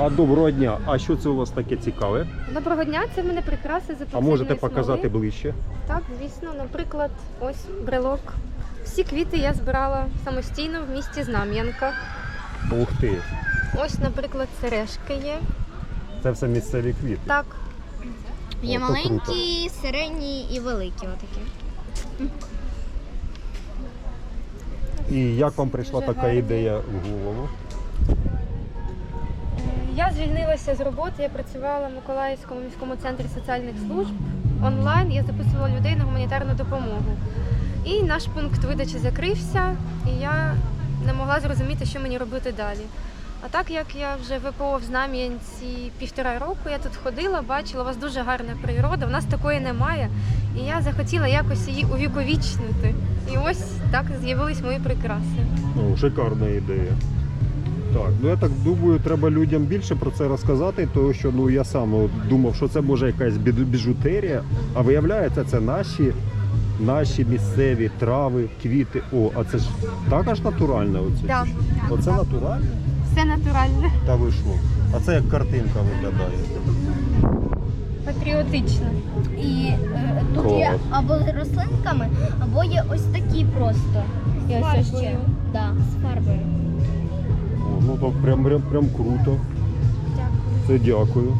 А доброго дня. А що це у вас таке цікаве? Доброго дня, це в мене прикраси з А можете показати смоли. ближче? Так, звісно, наприклад, ось брелок. Всі квіти я збирала самостійно в місті Знам'янка. Ух ти! Ось, наприклад, сережки є. Це все місцеві квіти. Так, Є О, маленькі, середні і великі отакі. І як вам прийшла Дуже така гарні. ідея в голову? Я звільнилася з роботи, я працювала в Миколаївському міському центрі соціальних служб. Онлайн я записувала людей на гуманітарну допомогу. І наш пункт видачі закрився, і я не могла зрозуміти, що мені робити далі. А так як я вже ВПО в Знам'янці півтора року, я тут ходила, бачила, у вас дуже гарна природа, у нас такої немає. І я захотіла якось її увіковічнити. І ось так з'явились мої прикраси. Ну, шикарна ідея. Так, ну я так думаю, треба людям більше про це розказати, тому що ну я сам от думав, що це може якась біжутерія, а виявляється, це наші, наші місцеві трави, квіти. О, а це ж також натуральне оце? Так, Оце натуральне? все натуральне, Та ви що? А це як картинка виглядає. патріотично. І е, тут Клас. є або з рослинками, або є ось такі просто. І ось ось ще. Да, з прям, прям, прям круто. Дякую. Це дякую.